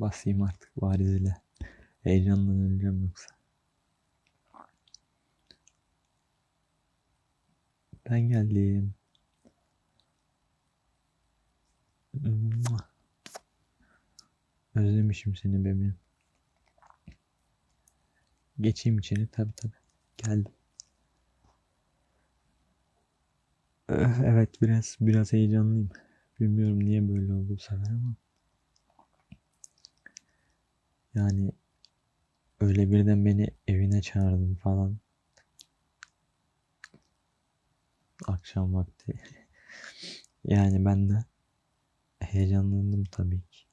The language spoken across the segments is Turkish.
Basayım artık bari zile. Heyecandan öleceğim yoksa. Ben geldim. Özlemişim seni bebeğim. Geçeyim içeri tabi tabi. Geldim. Eh, Evet biraz biraz heyecanlıyım. Bilmiyorum niye böyle oldu bu sefer ama. Yani öyle birden beni evine çağırdın falan. Akşam vakti. Yani ben de heyecanlandım tabii ki.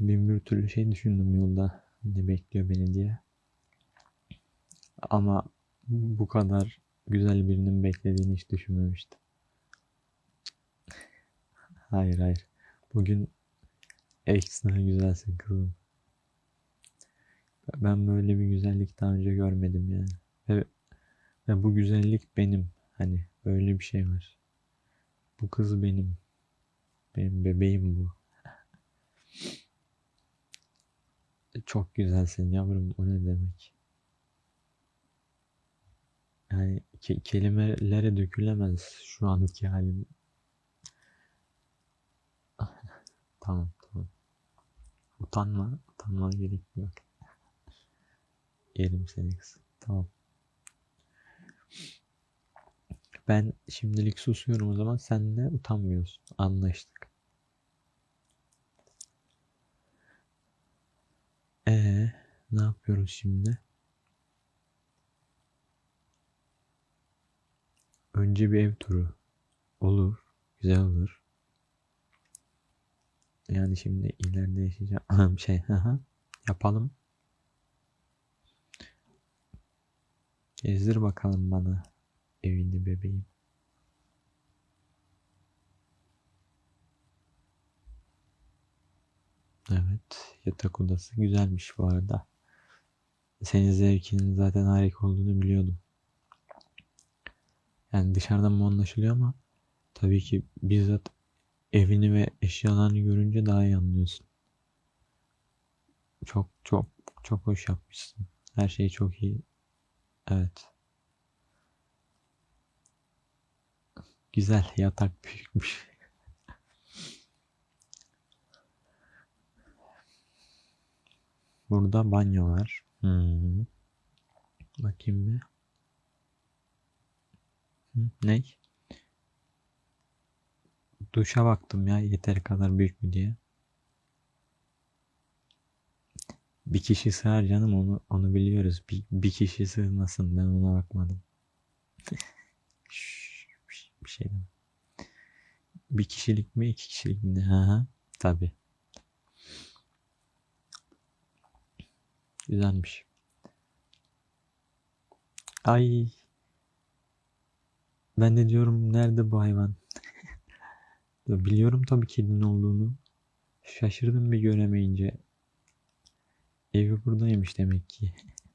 Bin bir türlü şey düşündüm yolda ne bekliyor beni diye. Ama bu kadar güzel birinin beklediğini hiç düşünmemiştim. Hayır hayır. Bugün ekstra güzelsin kızım. Ben böyle bir güzellik daha önce görmedim yani. Ve, ve bu güzellik benim. Hani böyle bir şey var. Bu kız benim. Benim bebeğim bu. Çok güzelsin yavrum. O ne demek? Yani ke- kelimelere dökülemez şu anki halim. Tamam. Utanma. Utanmana gerek yok. Yerim seni kız. Tamam. Ben şimdilik susuyorum o zaman. Sen de utanmıyorsun. Anlaştık. Ee, ne yapıyoruz şimdi? Önce bir ev turu. Olur. Güzel olur. Yani şimdi ileride yaşayacağım şey. Yapalım. Gezdir bakalım bana evini bebeğim. Evet, yatak odası güzelmiş bu arada. Senin zevkinin zaten harika olduğunu biliyordum. Yani dışarıdan mı anlaşılıyor ama tabii ki bizzat evini ve eşyalarını görünce daha iyi anlıyorsun. Çok çok çok hoş yapmışsın. Her şey çok iyi. Evet. Güzel yatak büyükmüş. Burada banyo var. Hmm. Bakayım bir. Ne? Duşa baktım ya yeteri kadar büyük mü diye. Bir kişi sığar canım onu onu biliyoruz. Bir, bir kişi sığmasın ben ona bakmadım. Bir şey deme. Bir kişilik mi iki kişilik mi? Ha ha. Tabi. Güzelmiş. Ay. Ben de diyorum nerede bu hayvan? Biliyorum tabii kedinin olduğunu. Şaşırdım bir göremeyince. Evi buradaymış demek ki.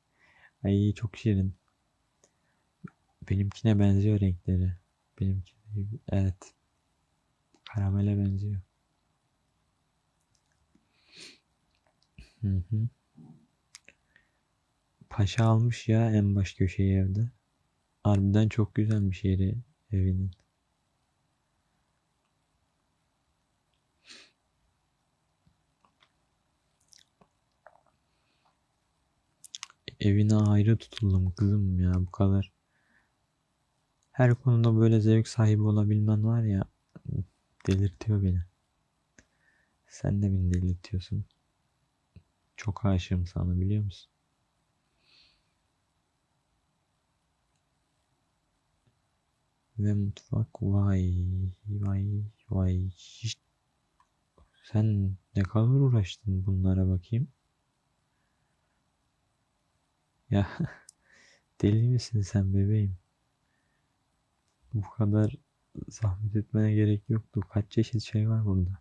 Ay çok şirin. Benimkine benziyor renkleri. Benimki evet. Karamele benziyor. Hı hı. Paşa almış ya en baş köşeyi evde. Harbiden çok güzelmiş yeri evinin. Evine ayrı tutuldum kızım ya bu kadar. Her konuda böyle zevk sahibi olabilmen var ya delirtiyor beni. Sen de beni delirtiyorsun. Çok aşığım sana biliyor musun? Ve mutfak vay vay vay. Sen ne kadar uğraştın bunlara bakayım. Ya deli misin sen bebeğim? Bu kadar zahmet etmene gerek yoktu. Kaç çeşit şey var burada.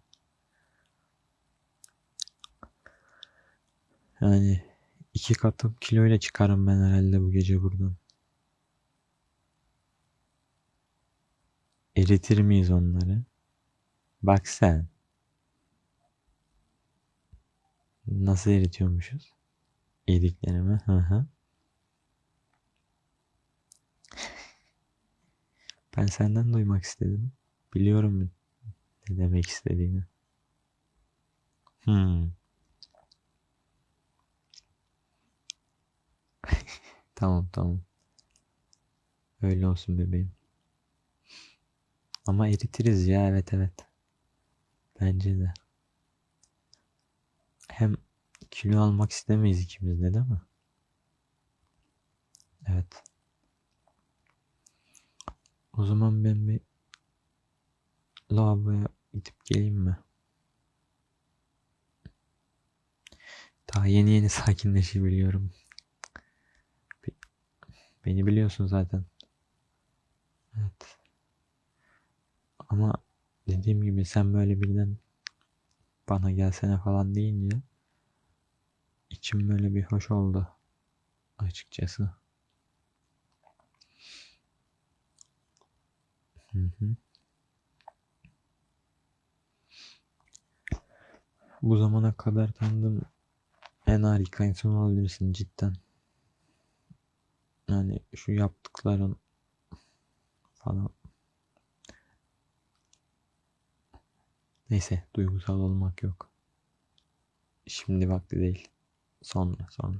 Yani iki katı kiloyla çıkarım ben herhalde bu gece buradan. Eritir miyiz onları? Bak sen. Nasıl eritiyormuşuz? Yediklerimi. Hı hı. Ben senden duymak istedim. Biliyorum ne demek istediğini. Hmm. Tamam tamam. Öyle olsun bebeğim. Ama eritiriz ya evet evet. Bence de. Hem kilo almak istemeyiz ikimiz de değil mi? Evet. O zaman ben bir lavaboya gidip geleyim mi? Daha yeni yeni sakinleşebiliyorum. Be- Beni biliyorsun zaten. Evet. Ama dediğim gibi sen böyle birden bana gelsene falan deyince içim böyle bir hoş oldu açıkçası. Bu zamana kadar tanıdığım en harika insan olabilirsin cidden. Yani şu yaptıkların falan. Neyse duygusal olmak yok. Şimdi vakti değil. Sonra sonra.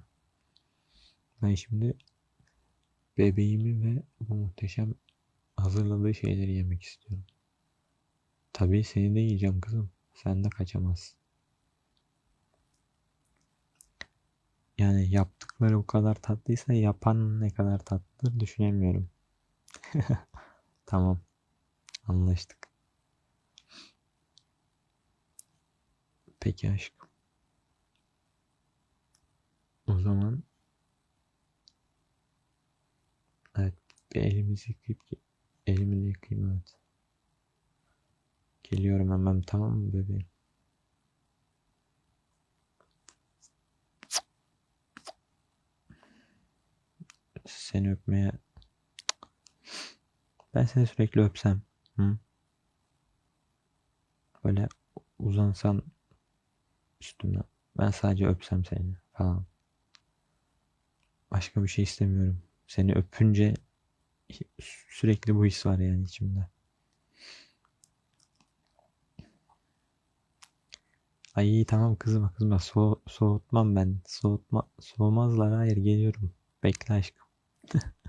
Ben şimdi bebeğimi ve bu muhteşem hazırladığı şeyleri yemek istiyorum. Tabii seni de yiyeceğim kızım. Sen de kaçamazsın. Yani yaptıkları o kadar tatlıysa yapan ne kadar tatlıdır düşünemiyorum. Tamam, anlaştık. Peki aşkım. O zaman evet bir elimizi yıkayıp elimi de yıkayayım evet. Geliyorum hemen tamam mı bebeğim? Seni öpmeye ben seni sürekli öpsem hı? Böyle uzansan üstüme ben sadece öpsem seni falan. Başka bir şey istemiyorum. Seni öpünce sürekli bu his var yani içimde. Ay iyi tamam kızma kızma so soğutmam ben. Soğutma soğumazlar hayır geliyorum. Bekle aşkım.